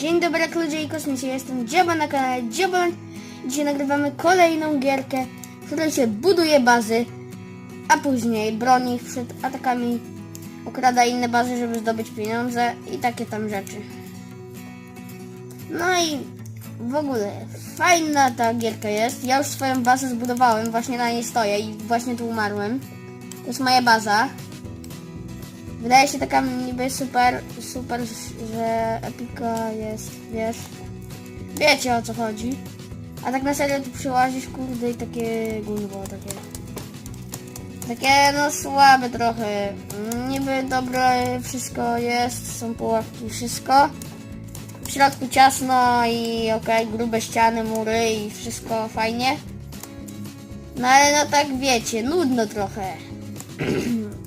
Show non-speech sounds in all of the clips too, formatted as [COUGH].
Dzień dobry ludzie i kosmici, ja jestem Dzioba na kanale Dzioba. Dzisiaj nagrywamy kolejną gierkę, w której się buduje bazy, a później broni przed atakami, okrada inne bazy, żeby zdobyć pieniądze i takie tam rzeczy. No i w ogóle fajna ta gierka jest. Ja już swoją bazę zbudowałem, właśnie na niej stoję i właśnie tu umarłem. To jest moja baza. Wydaje się taka niby super, super, że epika jest, wiesz. Wiecie o co chodzi. A tak na serio tu przyłazisz, kurde, i takie gulwo, takie. Takie no słabe trochę. Niby dobre wszystko jest, są pułapki, wszystko. W środku ciasno i okej, grube ściany, mury i wszystko fajnie. No ale no tak wiecie, nudno trochę. [CLEARS THROAT]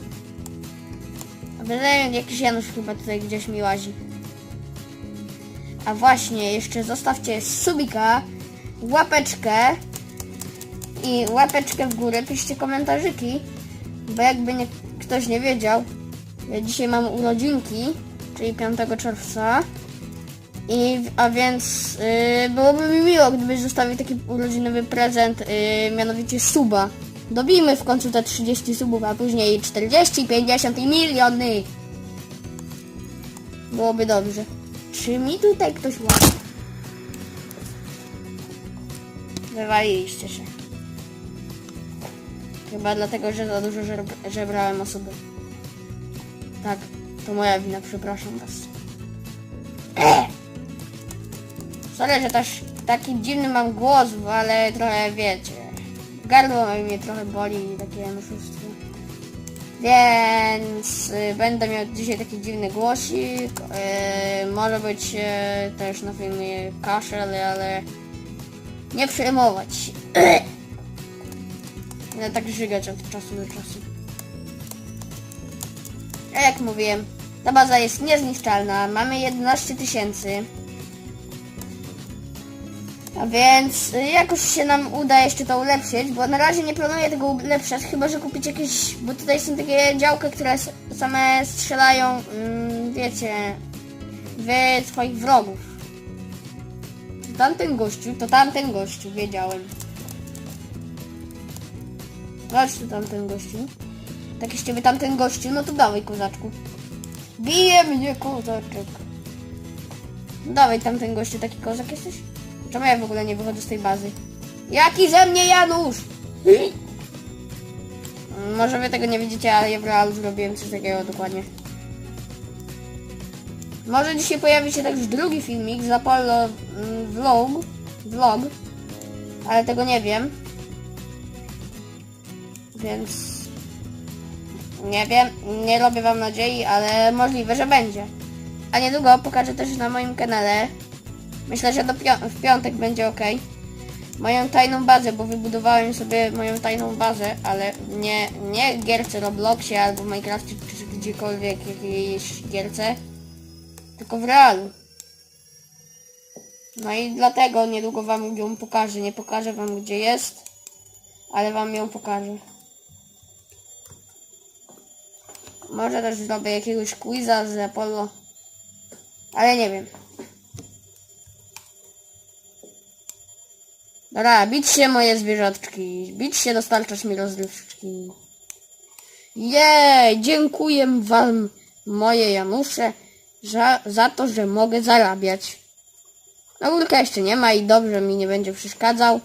Wydaje mi jakiś Janusz chyba tutaj gdzieś mi łazi. A właśnie, jeszcze zostawcie subika, łapeczkę i łapeczkę w górę, piszcie komentarzyki, bo jakby nie, ktoś nie wiedział, ja dzisiaj mam urodzinki, czyli 5 czerwca. I, a więc yy, byłoby mi miło, gdybyś zostawił taki urodzinowy prezent, yy, mianowicie suba. Dobijmy w końcu te 30 subów, a później 40, 50 i miliony. Byłoby dobrze. Czy mi tutaj ktoś ładnie? Wywaliliście się. Chyba dlatego, że za dużo żebr- żebrałem osoby. Tak, to moja wina, przepraszam was. [CLEARS THROAT] Sorry, że też taki dziwny mam głos, ale trochę wiecie. Gardło mnie trochę boli i takie oszustwo. Więc y, będę miał dzisiaj taki dziwny głosik. Y, może być y, też na filmie kaszel, ale nie przejmować. [CLEARS THROAT] Będę tak żygać od czasu do czasu. A jak mówiłem, ta baza jest niezniszczalna. Mamy 11 tysięcy. A więc y, jakoś się nam uda jeszcze to ulepszyć, bo na razie nie planuję tego ulepszać, chyba że kupić jakieś, bo tutaj są takie działka, które same strzelają, mm, wiecie, w swoich wrogów. To tamten gościu, to tamten gościu, wiedziałem. Chodź tu tamten gościu. Tak jeszcze by tamten gościu, no to dawaj kozaczku. Bije mnie kozaczek. Dawaj tamten gościu, taki kozak jesteś? Czemu ja w ogóle nie wychodzę z tej bazy? Jaki ze mnie Janusz? Mm, Może wy tego nie widzicie, ale ja w realu zrobiłem coś takiego dokładnie. Może dzisiaj pojawi się też drugi filmik z Apollo mm, vlog, vlog, ale tego nie wiem. Więc nie wiem, nie robię wam nadziei, ale możliwe, że będzie. A niedługo pokażę też na moim kanale Myślę, że pio- w piątek będzie ok. Moją tajną bazę, bo wybudowałem sobie moją tajną bazę, ale nie, nie w gierce Robloxie albo w Minecrafcie czy gdziekolwiek jakiejś gierce, tylko w realu. No i dlatego niedługo wam ją pokażę. Nie pokażę wam gdzie jest, ale wam ją pokażę. Może też zrobię jakiegoś quiza z Apollo, ale nie wiem. Dobra, bić się moje zwierzaczki. Bić się, dostarczasz mi rozrywki. Jej, dziękuję wam, moje Janusze, za, za to, że mogę zarabiać. Ogórka jeszcze nie ma i dobrze mi nie będzie przeszkadzał.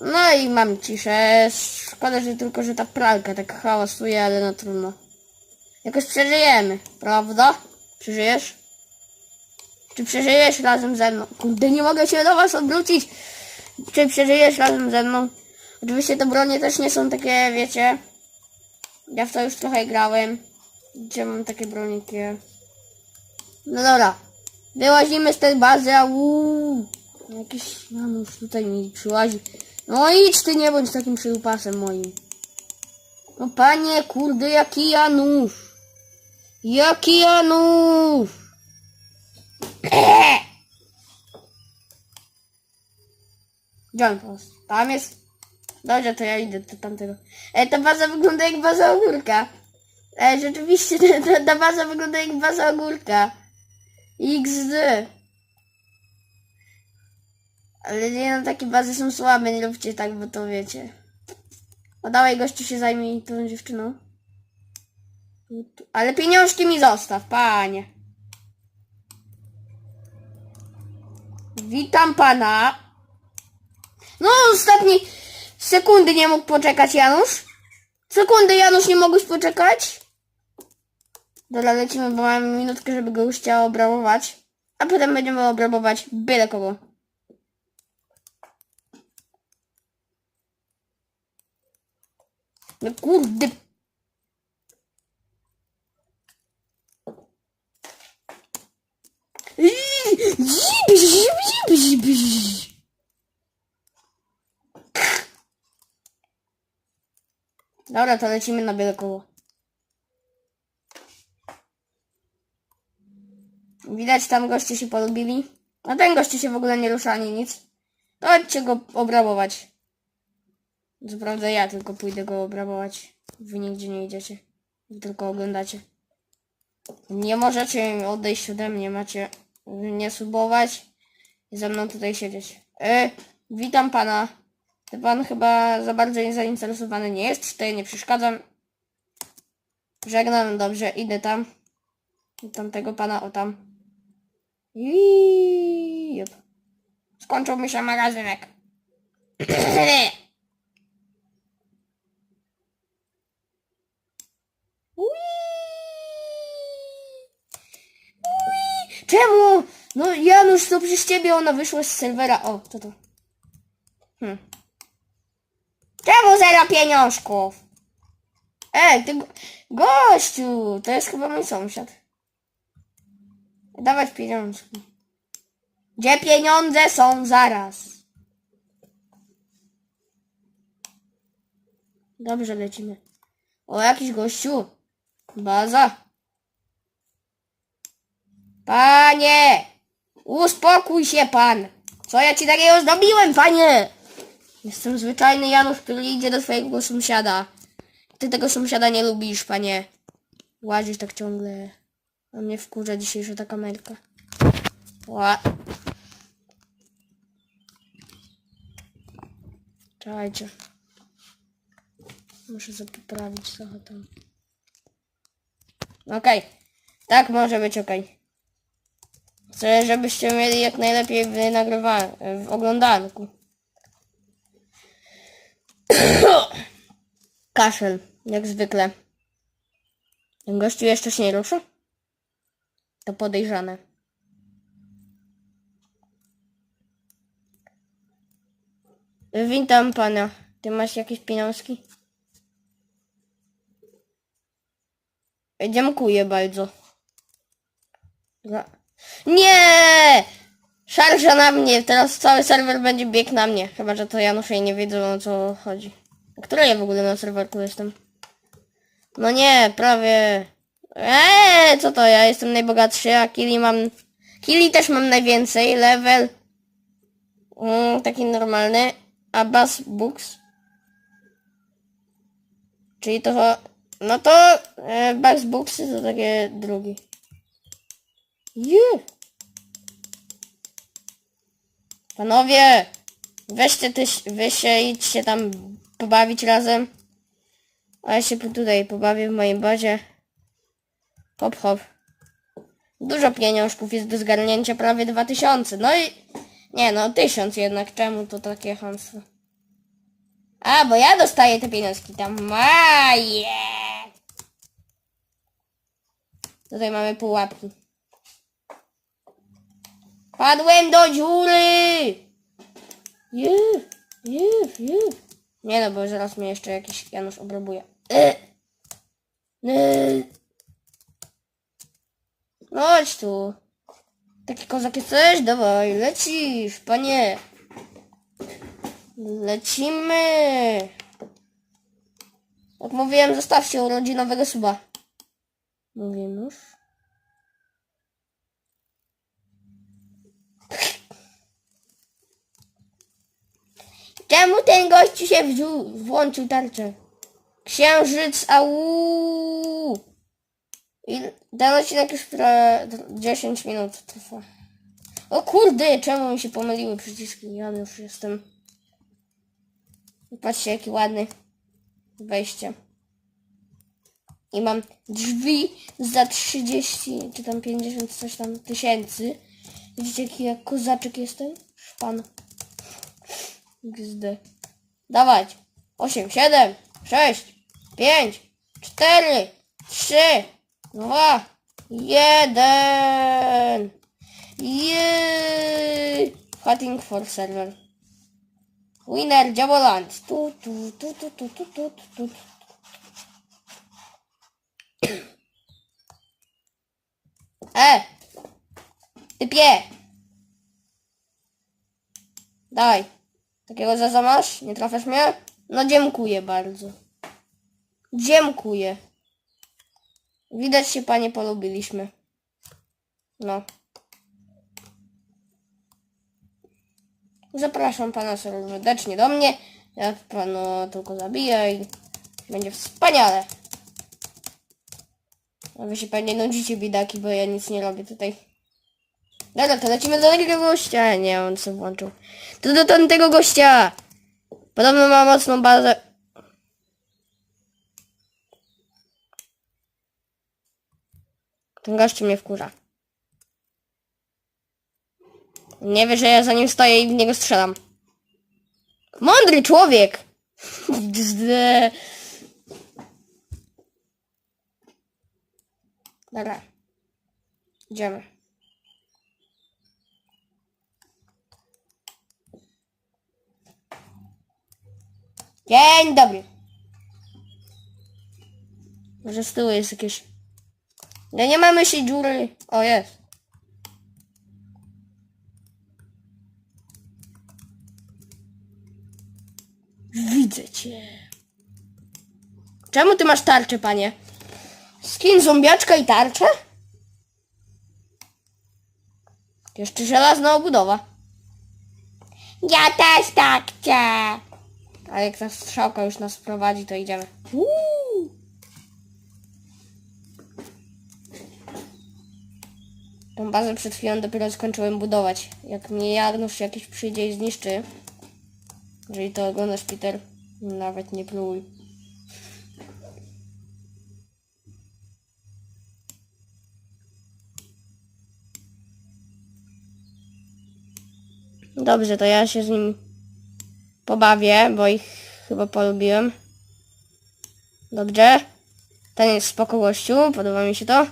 No i mam ciszę. Szkoda, że tylko, że ta pralka tak hałasuje, ale no trudno. Jakoś przeżyjemy, prawda? Przeżyjesz? Czy przeżyjesz razem ze mną? Kurde, nie mogę się do was odwrócić. Czy przeżyjesz razem ze mną? Oczywiście te bronie też nie są takie, wiecie. Ja w to już trochę grałem. Gdzie mam takie broniki? No dobra. Wyłazimy z tej bazy, a uuu. Jakiś Janusz tutaj mi przyłazi. No idź ty, nie bądź takim przydupasem moim. No panie, kurde, jaki Janusz. Jaki Janusz. Gdzie on post? Tam jest. Dobrze, to ja idę do tamtego. E, ta baza wygląda jak baza ogórka. E, rzeczywiście, [LAUGHS] ta, ta baza wygląda jak baza ogórka. XD. Ale nie no, takie bazy są słabe, nie róbcie tak, bo to wiecie. O, dawaj gościu się zajmij tą dziewczyną. Ale pieniążki mi zostaw, panie. Witam pana. No, ostatni sekundy nie mógł poczekać Janusz. Sekundy, Janusz, nie mogłeś poczekać? Dobra, lecimy, bo mamy minutkę, żeby go już chciała obrabować. A potem będziemy obrabować byle kogo. No kurde. Dobra, to lecimy na byle koło. Widać tam goście się polubili. A ten goście się w ogóle nie rusza ani nic. To chodźcie go obrabować. Co prawda ja tylko pójdę go obrabować. Wy nigdzie nie idziecie. Wy tylko oglądacie. Nie możecie odejść ode mnie. Macie nie subować i ze mną tutaj siedzieć. E, witam pana. Pan chyba za bardzo zainteresowany nie jest. Tutaj nie przeszkadzam. Żegnam, dobrze, idę tam. Do tamtego pana, o tam. I jep. Skończył mi się magazynek. [CLEARS THROAT] Ui. Czemu? Janusz, to przez ciebie ona wyszła z serwera. O, to to. Hmm. Czemu zero pieniążków? Ej, ty go- gościu, to jest chyba mój sąsiad. Dawać pieniążki. Gdzie pieniądze są zaraz? Dobrze, lecimy. O, jakiś gościu. Baza. Panie! Uspokój się pan! Co ja ci takiego zrobiłem, panie? Jestem zwyczajny Janusz, który idzie do swojego sąsiada. Ty tego sąsiada nie lubisz, panie. Łazisz tak ciągle. A mnie wkurza dzisiejsza ta kamerka. Ła. Czekajcie. Muszę sobie poprawić trochę tam. Okej. Tak może być okej. Chcę, żebyście mieli jak najlepiej w nagrywaniu, w oglądanku. [COUGHS] Kaszel, jak zwykle. Ten gościu jeszcze się nie ruszył? To podejrzane. Witam pana. Ty masz jakieś pieniążki? Dziękuję bardzo. Za- Nie! Szarża na mnie. Teraz cały serwer będzie biegł na mnie. Chyba, że to Janusze i nie wiedzą o co chodzi. A Który ja w ogóle na serwerku jestem? No nie, prawie. Eee, co to? Ja jestem najbogatszy, a Kili mam... Kili też mam najwięcej. Level... Mm, taki normalny. A Bass Books. Czyli to... No to... E, Bass Books to takie drugi. Yeah. Panowie! Weźcie tyś, wy się idźcie tam pobawić razem. A ja się tutaj pobawię w mojej bazie. Hop hop. Dużo pieniążków jest do zgarnięcia, prawie 2000. No i... Nie no, 1000 jednak. Czemu to takie chamstwo? A, bo ja dostaję te pieniążki tam. Maje! Tutaj mamy pułapki. Padłem do dziury! Juf, juf, juf. Nie no, bo zaraz mnie jeszcze jakiś Janusz obrabuje. E. E. No chodź tu. Taki kozak jesteś? Dawaj, lecisz, panie. Lecimy. Jak mówiłem, zostawcie urodzinowego suba. Mówię już. Czemu ten gościu się wziął, włączył tarczę? Księżyc, au! I odcinek już prawie 10 minut trwa. O kurde, czemu mi się pomyliły przyciski? Ja już jestem. Patrzcie, jaki ładny wejście. I mam drzwi za 30, czy tam 50, coś tam tysięcy. Widzicie, jaki jak kozaczek jestem? Szpan. XD. Dawać. 8, 7, 6, 5, 4, 3, 2, 1. Jej! Hunting for server. Winner Jaboland. Tu, tu, tu, tu, tu, tu, tu, tu, tu. [CLEARS THROAT] E! Typie! Daj. Takiego zaza masz? Nie trafiasz mnie? No dziękuję bardzo. Dziękuję. Widać się panie polubiliśmy. No. Zapraszam pana serdecznie do mnie. Ja panu tylko zabiję i będzie wspaniale. A wy się pewnie nudzicie bidaki, bo ja nic nie robię tutaj. Dobra, to lecimy do tego gościa. Nie, on sobie włączył. To do tamtego gościa. Podobno ma mocną bazę. Ten gościu mnie wkurza. Nie wie, że ja za nim stoję i w niego strzelam. Mądry człowiek! [LAUGHS] Dobra. Idziemy. Dzień dobry. Może z tyłu jest jakieś... No nie mamy się dziury. O, jest. Widzę cię. Czemu ty masz tarczę, panie? Skin zombiaczka i tarczę? Jeszcze żelazna obudowa. Ja też tak chcę. A jak ta strzałka już nas prowadzi, to idziemy. Uuu. Tą bazę przed chwilą dopiero skończyłem budować. Jak mnie Janusz jakiś przyjdzie i zniszczy, jeżeli to oglądasz, Peter, nawet nie próbuj. Dobrze, to ja się z nim pobawię, bo ich chyba polubiłem. Dobrze. Ten jest spoko gościu, podoba mi się to.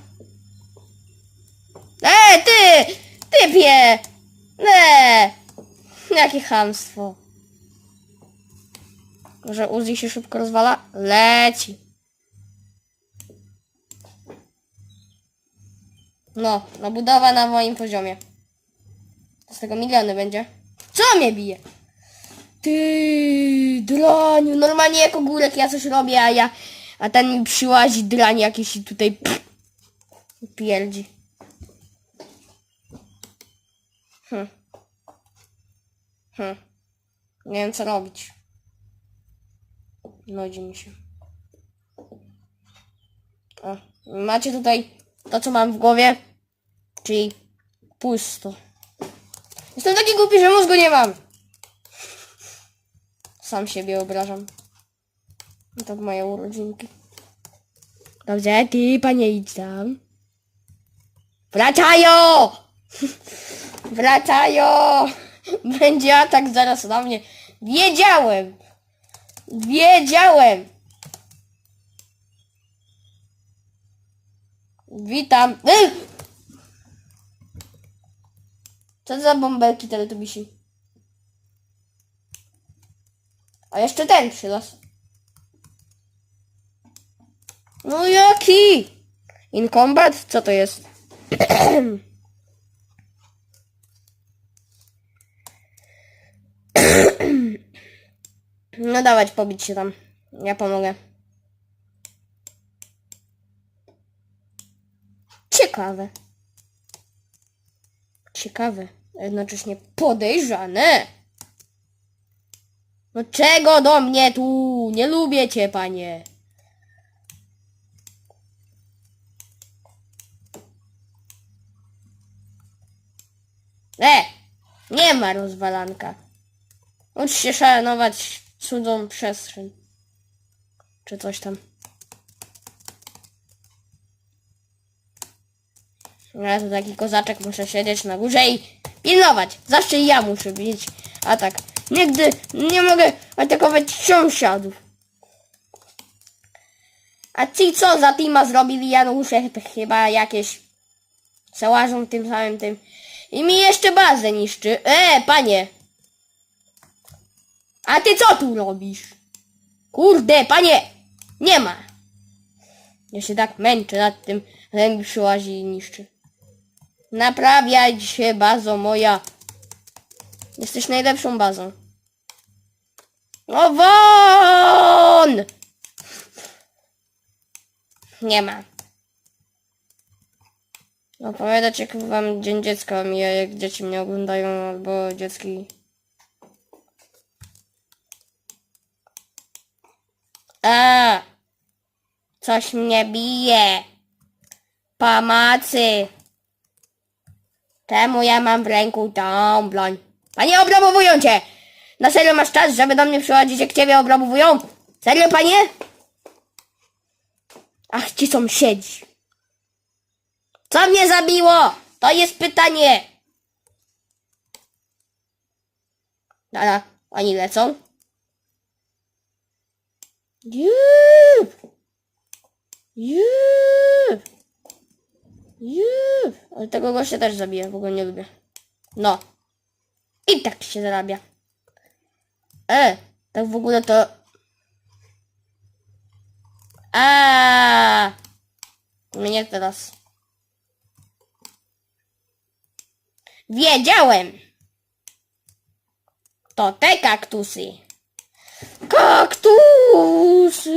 Ej, ty! Typie! Nie! Jakie chamstwo. Może Uzi się szybko rozwala? Leci. No, no budowa na moim poziomie. Z tego miliony będzie. Co mnie bije? Ty, draniu, normalnie jako górek ja coś robię, a ja, a ten mi przyłazi drań jakiś i tutaj pff, pierdzi. Hm. Hm. Nie wiem co robić. Nudzi mi się. O, macie tutaj to co mam w głowie, czyli pusto. Jestem taki głupi, że mózgu nie mam. Sam siebie obrażam. Tak moje urodzinki. Dobrze, ty panie idź tam. Wracają! [LAUGHS] Wracają! Będzie atak zaraz na mnie. Wiedziałem! Wiedziałem! Witam. Co za bąbelki teletubisi? A jeszcze ten przylas. No jaki? In combat? Co to jest? No dawać pobić się tam. Ja pomogę. Ciekawe. Ciekawe. Jednocześnie podejrzane. No czego do mnie tu? Nie lubię cię, panie. E! Nie ma rozwalanka. Ucz się szanować cudzą przestrzeń. Czy coś tam. Ja tu taki kozaczek muszę siedzieć na górze i pilnować. Zawsze ja muszę być. A tak. Nigdy nie mogę atakować sąsiadów. A ci co za Tima zrobili Janusze chyba jakieś załażą tym samym tym. I mi jeszcze bazę niszczy. E, panie! A ty co tu robisz? Kurde, panie! Nie ma! Ja się tak męczę nad tym, że przyłazi i niszczy. Naprawiaj się, bazo moja. Jesteś najlepszą bazą. No won! Nie ma. Opowiadać jak wam Dzień Dziecka mija, jak dzieci mnie oglądają, albo dziecki. A, coś mnie bije. Pomocy. Czemu ja mam w ręku tą broń? Panie obrabowują cię! Na serio masz czas, żeby do mnie przychodzić, jak ciebie obrabowują? Serio, panie? Ach, ci sąsiedzi. Co mnie zabiło? To jest pytanie. Dobra, oni lecą. Juuu! Juuu! Juuu! Ale tego gościa też zabiję, w ogóle nie lubię. No. I tak się zarabia. E, tak w ogóle to... A, Mnie teraz. Wiedziałem! To te kaktusy. Kaktusy!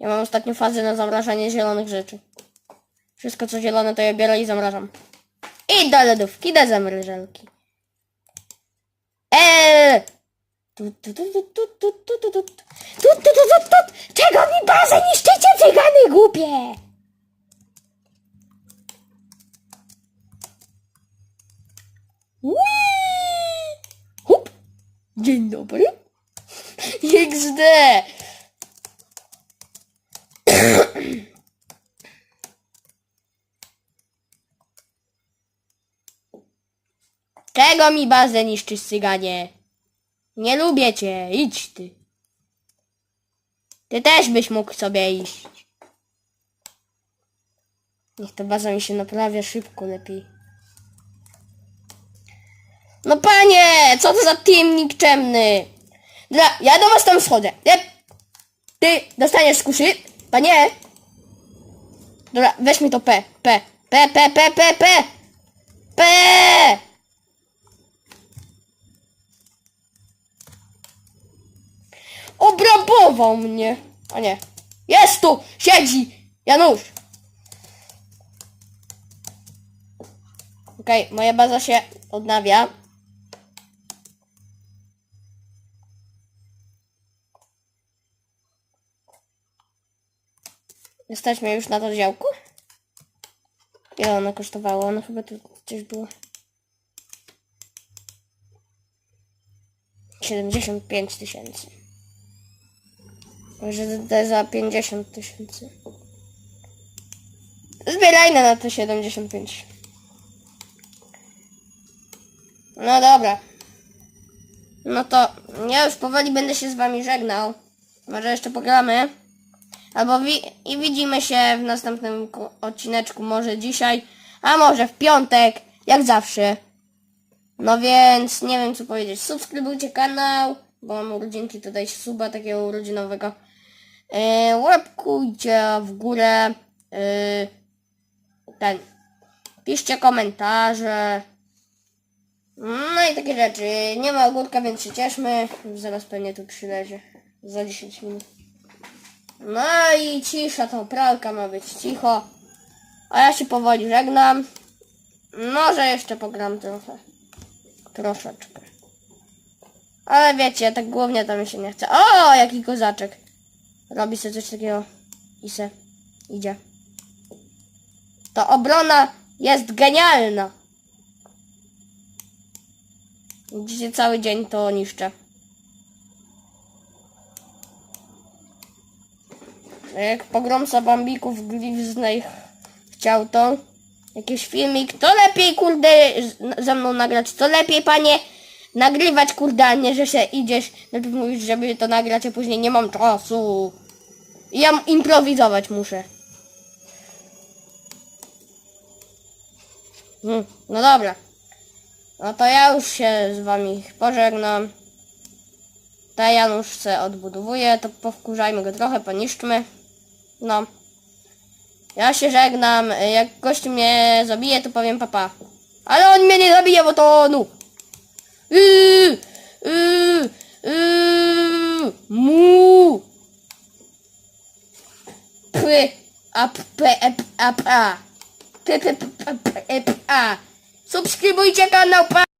Ja mam ostatnią fazę na zamrażanie zielonych rzeczy. Wszystko co zielone to ja biorę i zamrażam. I do lodówki, do zamrażalki. Eee! Czego mi bazę niszczycie, cygany głupie? Hup! Dzień dobry. [LAUGHS] XD! Czego mi bazę niszczysz, cyganie? Nie lubię cię, idź ty. Ty też byś mógł sobie iść. Niech ta baza mi się naprawia szybko lepiej. No panie, co to za team nikczemny? Dla, ja do was tam schodzę. Nie? Ty dostaniesz z kuszy? Panie? Dobra, weź mi to P, P, P, P, P, P, P, P. Obrabował mnie. A nie. Jest tu! Siedzi! Janusz! Okej, moja baza się odnawia. Jesteśmy już na to działku? Ile ono kosztowało? Ono chyba tu gdzieś było. 75 tysięcy. Może to za 50 tysięcy. Zbierajmy na te 75. No dobra. No to ja już powoli będę się z wami żegnał. Może jeszcze pogramy. Albo wi i widzimy się w następnym odcineczku, może dzisiaj, a może w piątek, jak zawsze. No więc nie wiem co powiedzieć. Subskrybujcie kanał, bo mam urodzinki tutaj suba takiego urodzinowego. Yy, łapkujcie w górę. Yy, ten. Piszcie komentarze. No i takie rzeczy. Nie ma ogórka, więc się cieszmy. Zaraz pewnie tu przylezie. Za 10 minut. No i cisza, to pralka ma być cicho. A ja się powoli żegnam. Może jeszcze pogram trochę. Troszeczkę. Ale wiecie, tak głównie to mi się nie chce. O, jaki kozaczek. Robi sobie coś takiego i se idzie. To obrona jest genialna. Dzisiaj cały dzień to niszczę. Jak pogromca bambików Gliwznej chciał to jakiś filmik, to lepiej kurde ze mną nagrać, to lepiej panie nagrywać kurde, a nie że się idziesz, najpierw mówisz, żeby to nagrać, a później nie mam czasu. Ja improwizować muszę. Hmm, no dobra. No to ja już się z wami pożegnam. Ta Janusz se odbudowuje, to powkurzajmy go trochę, poniszczmy. No. Ja się żegnam. Jak gość mnie zabije, to powiem papa. Ale on mnie nie zabije, bo to no. Yy, yy, yy, mu. Py, a, p, e, p, a, p. P, p, p, p, p, e, p, a. Subskrybujcie kanał, pa.